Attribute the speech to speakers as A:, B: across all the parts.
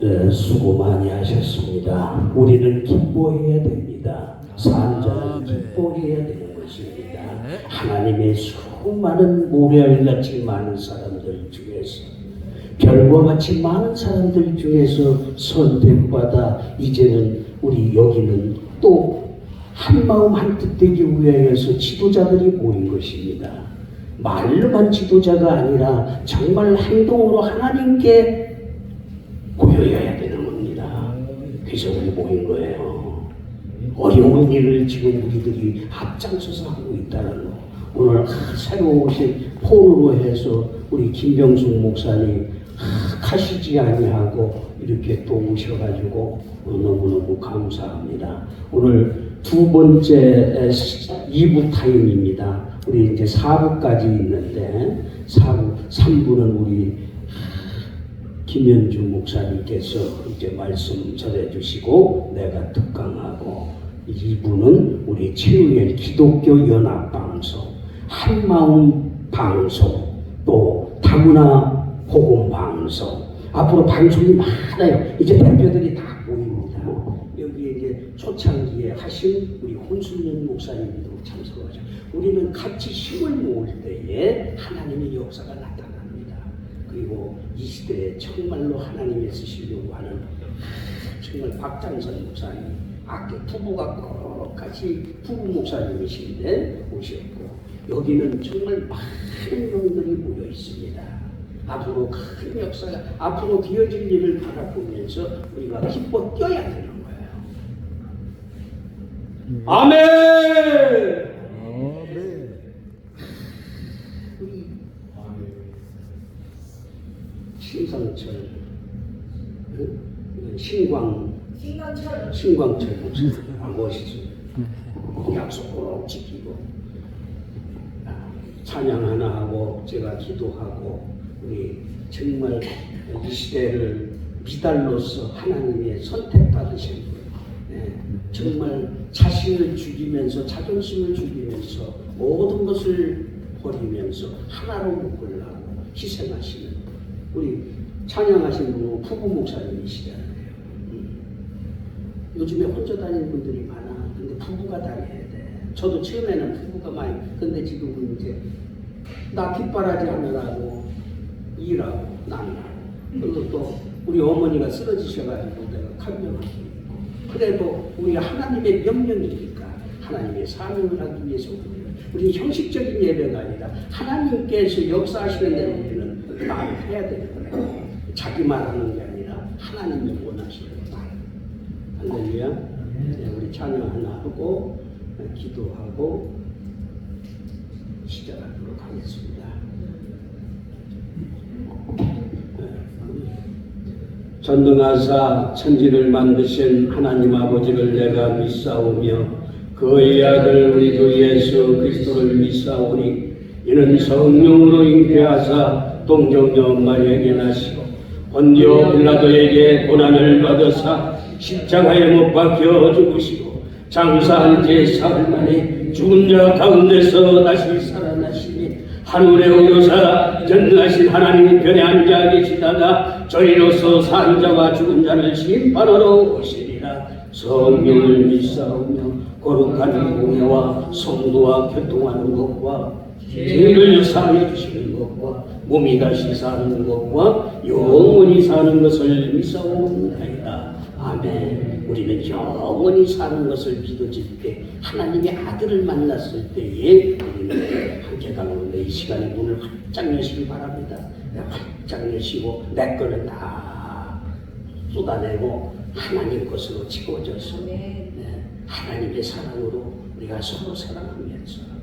A: 네, 수고 많이 하셨습니다. 우리는 기뻐해야 됩니다. 산자는 기뻐해야 되는 것입니다. 하나님의 수많은 모래알같이 많은 사람들 중에서 별과 같이 많은 사람들 중에서 선택받아 이제는 우리 여기는 또 한마음 한뜻 되기 위하여서 지도자들이 모인 것입니다. 말로만 지도자가 아니라 정말 행동으로 하나님께 보여야 되는 겁니다. 그래서 우리 모인 거예요. 어려운 일을 지금 우리들이 앞장서서 하고 있다는 거. 오늘 새로 오신 폰으로 해서 우리 김병숙 목사님 가시지 아니하고 이렇게 또 오셔가지고 너무너무 감사합니다. 오늘 두 번째 2부 타임입니다. 우리 이제 4부까지 있는데 4부, 3부는 우리 김현주 목사님께서 이제 말씀 전해주시고 내가 특강하고 이분은 우리 최우열 기독교 연합 방송, 한마음 방송, 또 다문화 복음 방송 앞으로 방송이 많아요. 이제 대표들이 다 보입니다. 여기 이제 초창기에 하신 우리 혼순년 목사님도 참석하죠. 우리는 같이 힘을 모을 때에 하나님의 역사가 나타납니다. 그리고 이 시대에 정말로 하나님의 쓰시려고 하는 정말 박장선 목사님, 아까 부부가 꼭 같이 부부 목사님이신데 오셨고 여기는 정말 많은 분들이 모여 있습니다. 앞으로 큰 역사가 앞으로 되어질 일을 바라보면서 우리가 기뻐 뛰어야 되는 거예요. 아멘. 우리 신상철, 응? 신광, 신광철. 목사님, 아 멋있어. 약속 꼭 지키고. 아, 찬양 하나 하고 제가 기도하고 우리 정말 이 시대를 미달로서 하나님의 선택받으신 분, 네, 정말 자신을 죽이면서 자존심을 죽이면서 모든 것을 버리면서 하나로 묶으려고 희생하시는 우리 찬양하신 분은 부부 목사님이시잖아요. 음. 요즘에 혼자 다니는 분들이 많아. 근데 부부가 다녀야 돼. 저도 처음에는 부부가 많이. 근데 지금은 이제 나 뒷바라지 하느라고 일하고 나느라고. 그리고 또 우리 어머니가 쓰러지셔가지고 내가 간병하고 있고. 그래도 우리 하나님의 명령이니까 하나님의 사명을 하기 위해서 우리 형식적인 예배가 아니라 하나님께서 역사하시는 대로 우리는 말을 해야 되는 거예요. 자기 말하는 게 아니라 하나님이 원하시는 말. 할렐루야. 네, 우리 찬양 하나 하고 기도하고 시작하도록 하겠습니다. 전능하사 천지를 만드신 하나님 아버지를 내가 믿사오며 그의 아들 우리 주 예수 그리스도를 믿사오니 이는 성령으로 잉태하사 동정녀 마리에게 나시고 본디오 빌라도에게 고난을 받으사 십자가에 못 박혀 죽으시고 장사한 지 사흘 만에 죽은 자 가운데서 다시 살아나시니 하늘에 오르사 전능하신 하나님 편에 앉아 계시다가 저희로서 산 자와 죽은 자를 심판하러 오시리라. 성령을 믿사오며 거룩한 공예와 성도와 교통하는 것과 죄를 사해 주시는 것과 몸이 다시 사는 것과 영원히 사는 것을 믿사옵나이다. 아멘. 우리는 영원히 사는 것을 믿어질 때 하나님의 아들을 만났을 때에 우리는 함께 가는데 이 시간에 문을 활짝 여시기 바랍니다. 활짝 여시고 내 거는 다 쏟아내고 하나님 것으로 지워져서 네, 하나님의 사랑으로 우리가 서로 사랑하면서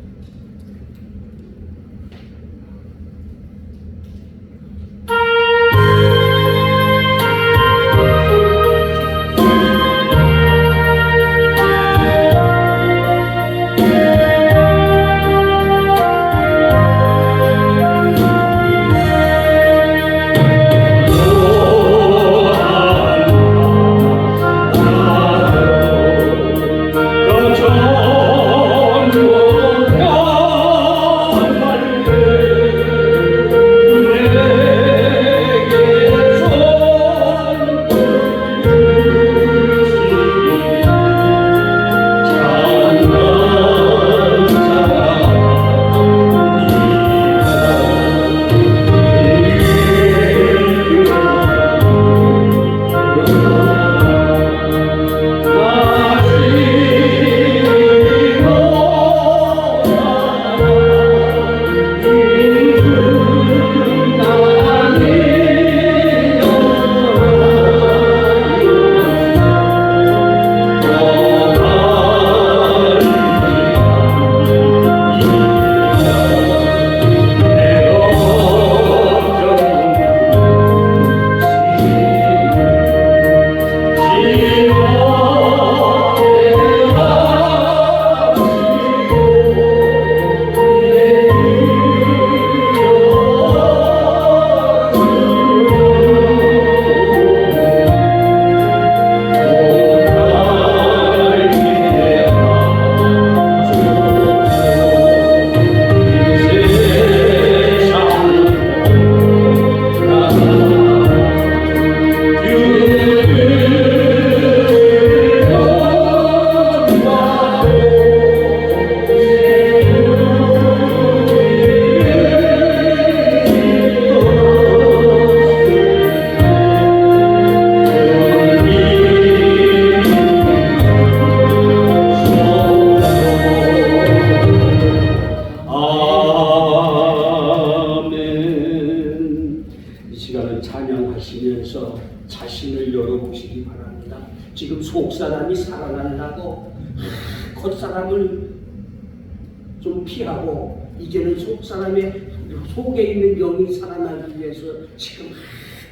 A: 속에 있는 영이 살아나기 위해서 지금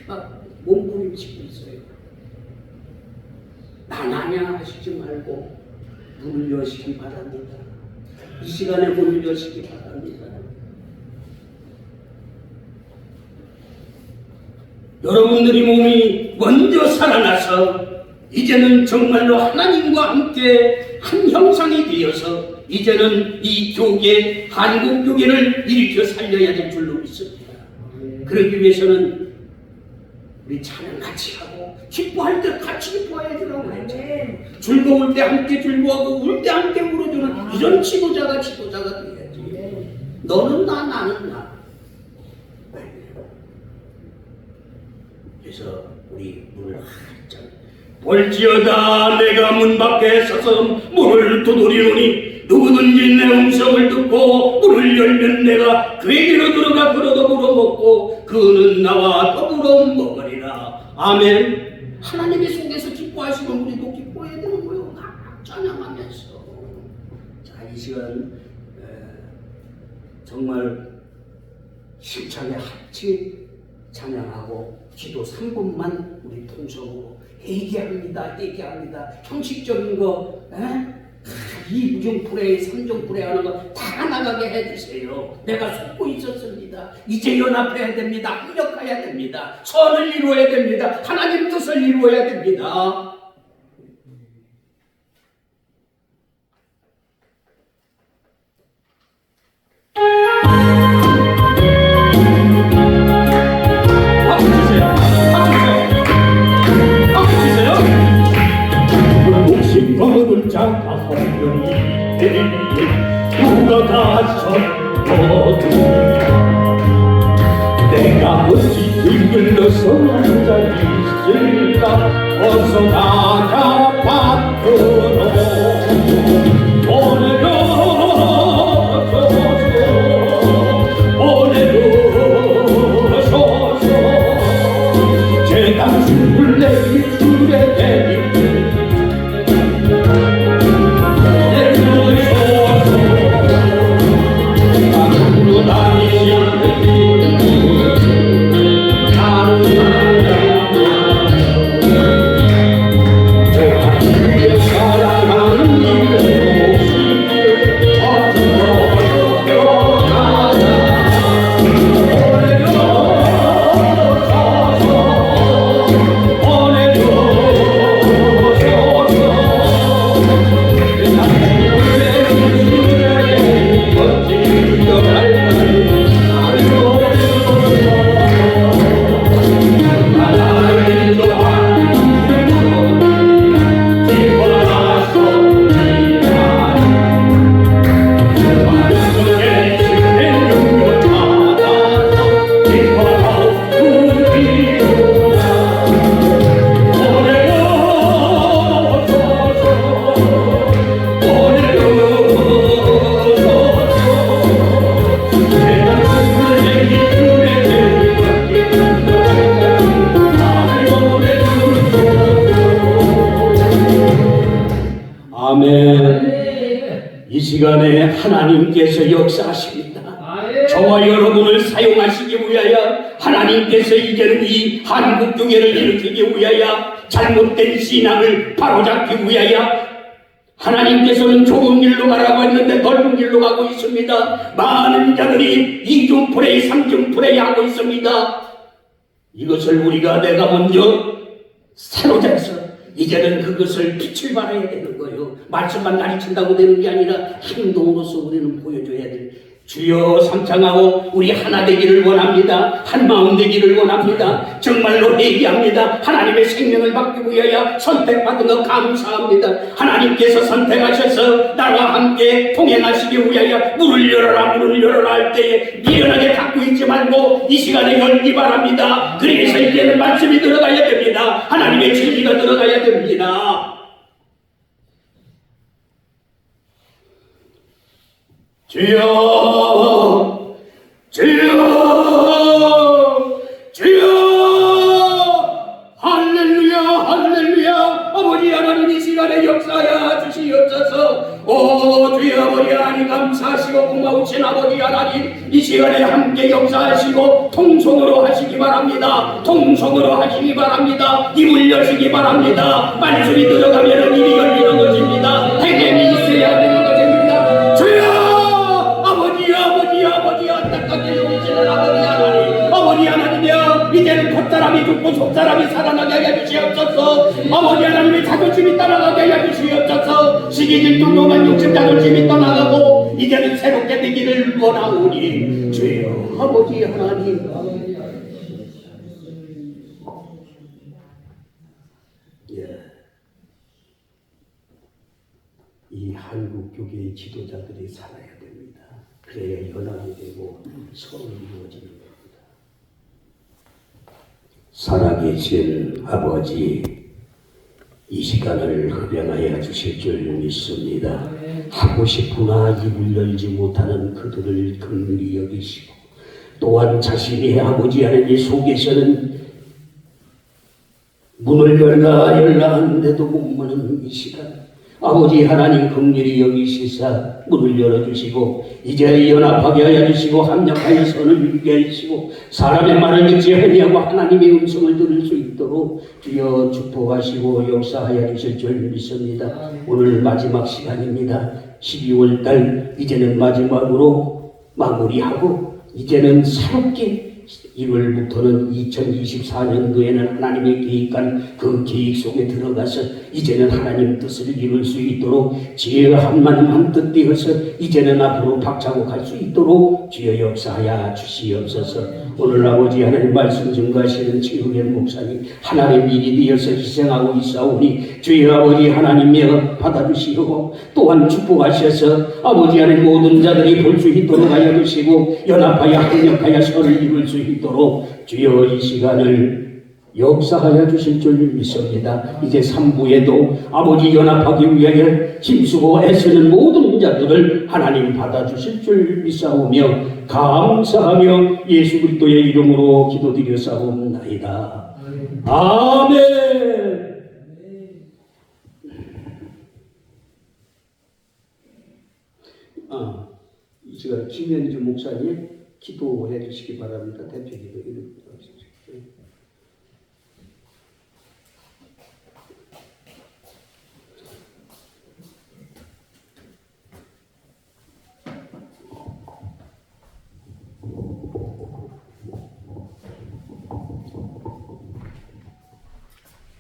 A: 막 몸부림치고 있어요. 나나냐 하시지 말고 문을 여시기 바랍니다. 이 시간에 문을 여시기 바랍니다. 여러분들이 몸이 먼저 살아나서 이제는 정말로 하나님과 함께 한 형상이 되어서 이제는 이 교계, 한국 교계를 일으켜 살려야 될 줄로 믿습니다. 그러기 위해서는 우리 찬양 같이 하고 기뻐할 때 같이 기뻐해야 되라고 했잖아요. 즐거울 때 함께 즐거워하고 울 때 함께 울어주는 이런 지도자가 지도자가 돼야지. 너는 나 나는 나. 그래서 우리 문을 활짝 볼지어다 내가 문 밖에 서서 문을 두드리노니 누구든지 내 음성을 듣고 문을 열면 내가 그에게로 들어가 그로 더불어 먹고 그는 나와 더불어 먹으리라. 아멘. 하나님의 속에서 기뻐하시면 우리도 기뻐해야 되는 거예요 막 찬양하면서. 자 이 시간 에, 정말 힘차게 같이 찬양하고 기도 3분만 우리 통성으로 회개합니다 회개합니다. 형식적인 거 에? 이중 프레이, 삼중 프레이 하는 거 다 나가게 해주세요. 내가 속고 있었습니다. 이제 연합해야 됩니다. 협력해야 됩니다. 선을 이루어야 됩니다. 하나님 뜻을 이루어야 됩니다. 들글러서 앉아 있을까 어서 나가 밖으로 보내줘서 보내줘서 제 당신을 내 줄에 대니 잘못된 신앙을 바로잡기 위하여 하나님께서는 좁은 길로 가라고 했는데 넓은 길로 가고 있습니다. 많은 자들이 이중 프레이, 삼중 프레이 하고 있습니다. 이것을 우리가 내가 먼저 사로잡아서 이제는 그것을 빛을 발해야 되는 거예요. 말씀만 가르친다고 되는 게 아니라 행동으로서 우리는 보여줘야 돼. 주여 상창하고 우리 하나 되기를 원합니다. 한 마음 되기를 원합니다. 정말로 회개합니다. 하나님의 생명을 받기 위하여 선택받은 것 감사합니다. 하나님께서 선택하셔서 나와 함께 통행하시기 위하여 문을 열어라 문을 열어라 할 때에 미련하게 닫고 있지 말고 이 시간에 열기 바랍니다. 그래서 이제는 말씀이 들어가야 됩니다. 하나님의 진리가 들어가야 됩니다. 주여 주여 주여 할렐루야 할렐루야! 아버지 하나님 이 시간에 역사야 주시옵소서. 오 주여 아버지 하나님 감사하시고 고마우신 아버지 하나님 이 시간에 함께 역사하시고 통성으로 하시기 바랍니다. 통성으로 하시기 바랍니다. 입을 여시기 바랍니다. 말씀이 들어가면 입이 열리는 것입니다. 행해 사람이 죽고 속사람이 살아나게 하여 주시옵소서 아버지 하나님의 자존심이 떠나가게 하여 주시옵소서 시기 질투 교만 욕심 자존심이 떠나가고 이제는 새롭게 되기를 원하오니 주여 아버지 하나님 예. 이 한국 교계의 지도자들이 살아야 됩니다. 그래야 연합이 되고 서로 이루어지는 겁니다. 살아계신 아버지, 이 시간을 흡양하여 주실 줄 믿습니다. 하고 싶으나 입을 열지 못하는 그들을 긍휼히 여기시고 또한 자신의 아버지 하나님 속에서는 문을 열라 열라 하는데도 못 여는 이 시간 아버지 하나님 긍휼히 여기시사 문을 열어주시고 이제 연합하게 하여 주시고 합력하여 선을 이루게 하시고 사람의 말을 듣지 아니하고 하나님의 음성을 들을 수 있도록 주여 축복하시고 역사하여 주실 줄 믿습니다. 오늘 마지막 시간입니다. 12월 달 이제는 마지막으로 마무리하고 이제는 새롭게 1월부터는 2024년도에는 하나님의 계획한 그 계획 속에 들어가서 이제는 하나님 뜻을 이룰 수 있도록 지혜가 한마음 한뜻 되어서 이제는 앞으로 박차고 갈 수 있도록 주여 역사하여 주시옵소서. 오늘 아버지 하나님 말씀 증거하시는 최후의 목사님 하나님 일이 되어서 희생하고 있사오니 주여 아버지 하나님여 받아주시고 또한 축복하셔서 아버지 하나님 모든 자들이 볼 수 있도록 하여 주시고 연합하여 합력하여 선을 이룰 수 있도록 주여 이 시간을 역사하여 주실 줄 믿습니다. 이제 3부에도 아버지 연합하기 위하여 힘쓰고 애쓰는 모든 자들을 하나님 받아주실 줄 믿사오며 감사하며 예수 그리스도의 이름으로 기도드렸사옵나이다. 아멘. 아, 이 시간 김현주 목사님 기도해 주시기 바랍니다. 대표 기도 이름 부탁드립니다.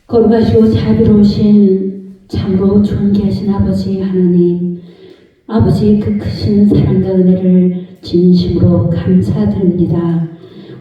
B: 거룩하시고 자비로우신 참으로 존귀하신 아버지 하나님 아버지의 그 크신 사랑과 은혜를 진심으로 감사드립니다.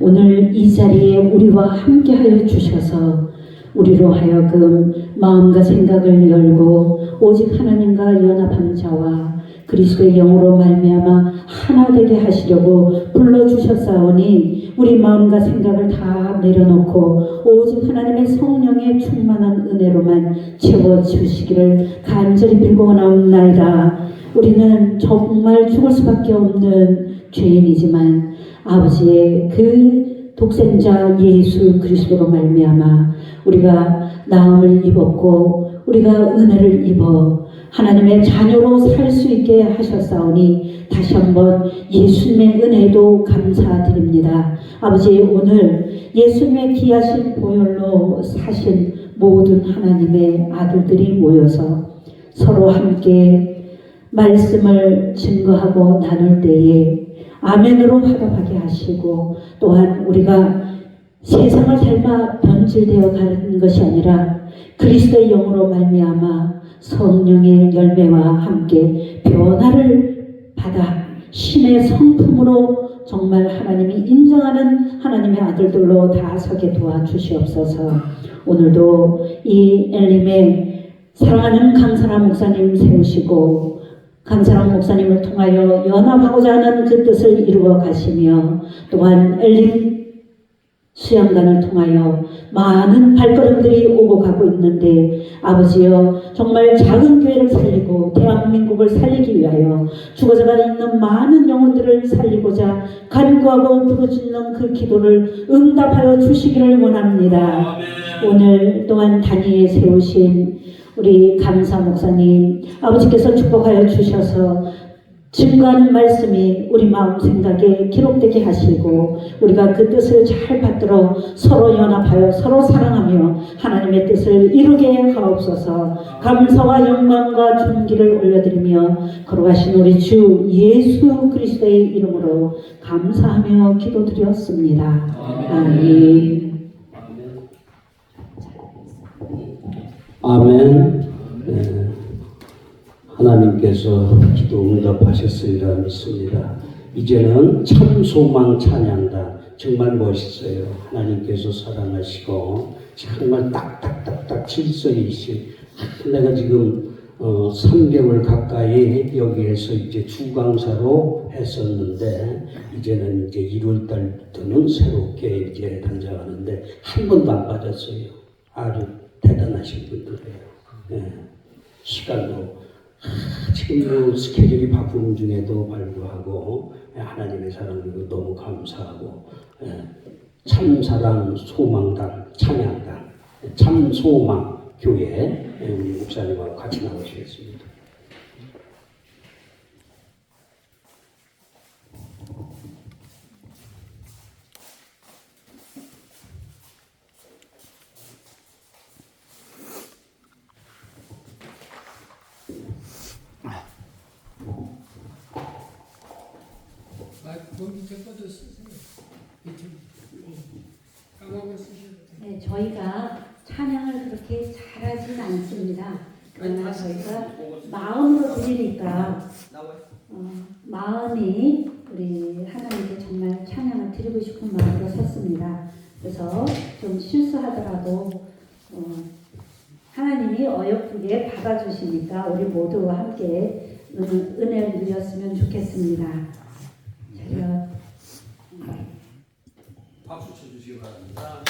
B: 오늘 이 자리에 우리와 함께하여 주셔서 우리로 하여금 마음과 생각을 열고 오직 하나님과 연합한 자와 그리스도의 영으로 말미암아 하나 되게 하시려고 불러 주셨사오니 우리 마음과 생각을 다 내려놓고 오직 하나님의 성령의 충만한 은혜로만 채워 주시기를 간절히 빌고 원하옵나이다. 우리는 정말 죽을 수밖에 없는 죄인이지만 아버지의 그 독생자 예수 그리스도로 말미암아 우리가 나음을 입었고 우리가 은혜를 입어 하나님의 자녀로 살 수 있게 하셨사오니 다시 한번 예수님의 은혜도 감사드립니다. 아버지 오늘 예수님의 귀하신 보혈로 사신 모든 하나님의 아들들이 모여서 서로 함께 말씀을 증거하고 나눌 때에 아멘으로 화답하게 하시고 또한 우리가 세상을 닮아 변질되어 가는 것이 아니라 그리스도의 영으로 말미암아 성령의 열매와 함께 변화를 받아 신의 성품으로 정말 하나님이 인정하는 하나님의 아들들로 다 서게 도와주시옵소서. 오늘도 이 엘림의 사랑하는 강사람 목사님 세우시고 강사람 목사님을 통하여 연합하고자 하는 그 뜻을 이루어 가시며 또한 엘림 수양관을 통하여 많은 발걸음들이 오고 가고 있는데 아버지여 정말 작은 교회를 살리고 대한민국을 살리기 위하여 죽어져가 있는 많은 영혼들을 살리고자 간구하고 부르짖는 그 기도를 응답하여 주시기를 원합니다. 오늘 또한 단위에 세우신 우리 감사 목사님 아버지께서 축복하여 주셔서 증거하는 말씀이 우리 마음 생각에 기록되게 하시고 우리가 그 뜻을 잘 받들어 서로 연합하여 서로 사랑하며 하나님의 뜻을 이루게 하옵소서 감사와 영광과 존귀를 올려드리며 거룩하신 우리 주 예수 그리스도의 이름으로 감사하며 기도드렸습니다. 아멘.
A: 아멘. 네. 하나님께서 기도 응답하셨으리라 믿습니다. 이제는 참 소망 찬양다. 정말 멋있어요. 하나님께서 사랑하시고 정말 딱딱딱딱 질서이신 내가 지금 어, 3개월 가까이 여기에서 이제 주강사로 했었는데 이제는 이제 1월 달부터는 새롭게 이제 단장하는데 한 번도 안 빠졌어요. 아주 대단하신 분들이에요. 예. 시간도 하, 지금 뭐 스케줄이 바쁜 중에도 불구하고 예, 하나님의 사랑으로 너무 감사하고 예, 참사랑 소망당 찬양당 예, 참소망 교회 목사님하고 같이 나오시겠습니다.
C: 것도 쓰세요. 까먹어.
B: 네, 저희가 찬양을 그렇게 잘하진 않습니다. 그러나 저희가 마음으로 드리니까 어, 마음이 우리 하나님께 정말 찬양을 드리고 싶은 마음으로 섰습니다. 그래서 좀 실수하더라도 어, 하나님이 어여쁘게 받아주시니까 우리 모두 함께 은, 은혜를 누렸으면 좋겠습니다. 제가
C: 박수 쳐주시기 바랍니다.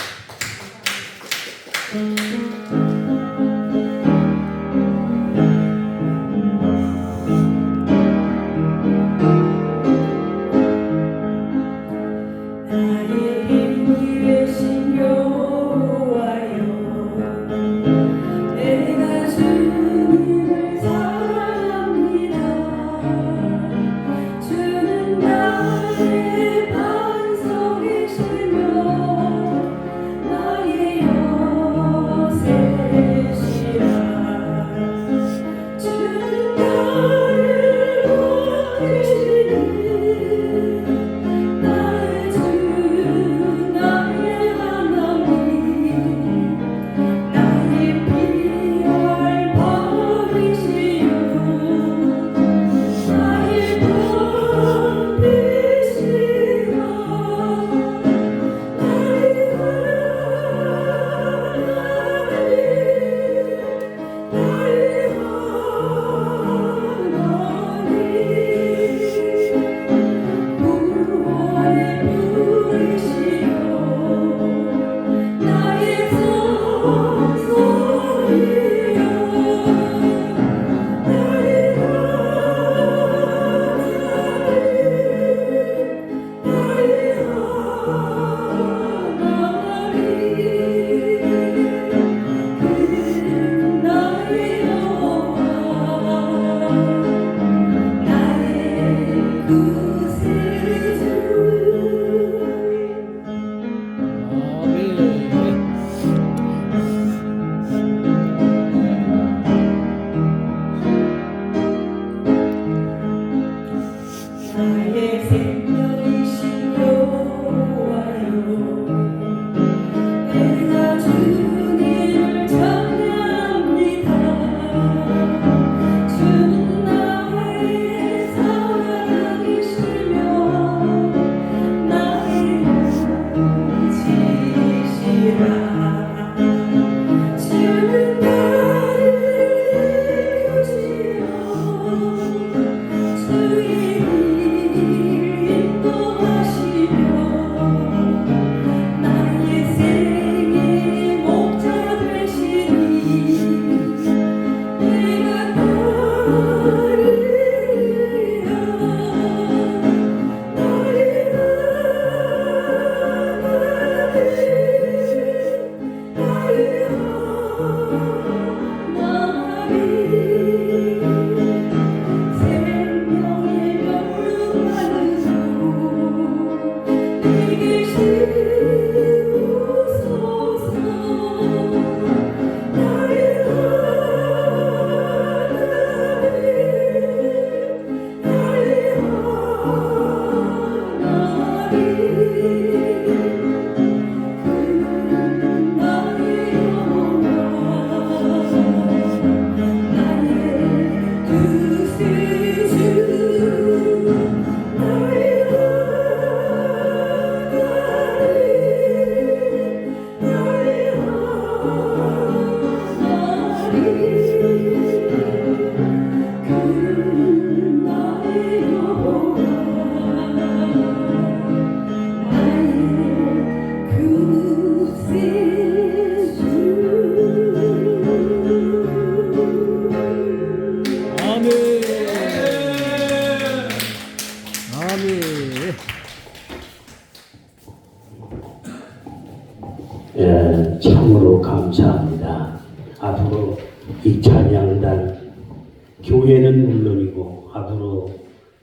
A: 앞으로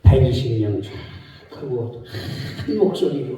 A: 120명 쭉 하고 큰 목소리로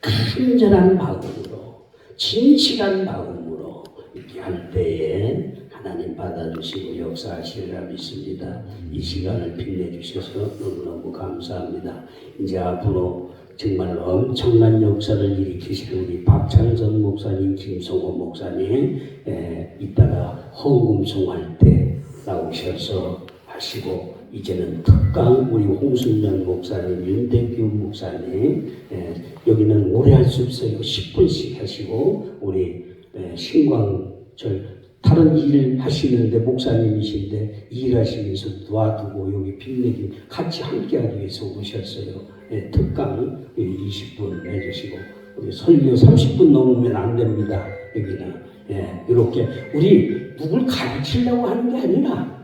A: 간절한 마음으로 진실한 마음으로 이렇게 할 때에 하나님 받아주시고 역사하시리라 믿습니다. 이 시간을 빛내주셔서 너무너무 감사합니다. 이제 앞으로 정말 엄청난 역사를 일으키실 우리 박창선 목사님, 김성호 목사님, 에, 이따가 헌금송할 때 나오셔서 하시고 이제는 특강 우리 홍순명 목사님, 윤대규 목사님 에, 여기는 오래 할 수 없어요. 10분씩 하시고 우리 에, 신광절 다른 일 하시는데 목사님이신데 일하시면서 놔두고 여기 빛내기 같이 함께하기 위해서 오셨어요. 예, 특강 20분 해주시고 우리 설교 30분 넘으면 안 됩니다. 여기는 예, 이렇게 우리 누굴 가르치려고 하는 게 아니라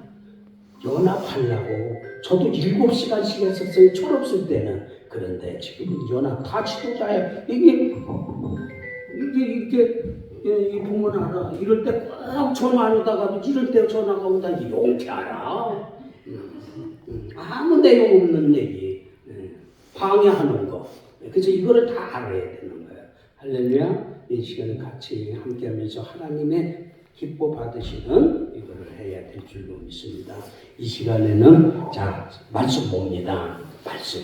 A: 연합하려고. 저도 일곱 시간씩 했었어요. 철없을 때는. 그런데 지금은 연합 다 지도자예요. 이게 이게 이게 이 보면 알아? 이럴 때 꼭 전화 안 오다가도 이럴 때 전화가 온다. 이렇게 알아? 아무 내용 없는 얘기. 예, 방해하는 거. 그래서 이거를 다 알아야 되는 거예요. 할렐루야. 이 시간에 같이 함께하면서 하나님의 기뻐 받으시는 이거를 해야 될 줄로 믿습니다. 이 시간에는 자 말씀 봅니다. 말씀.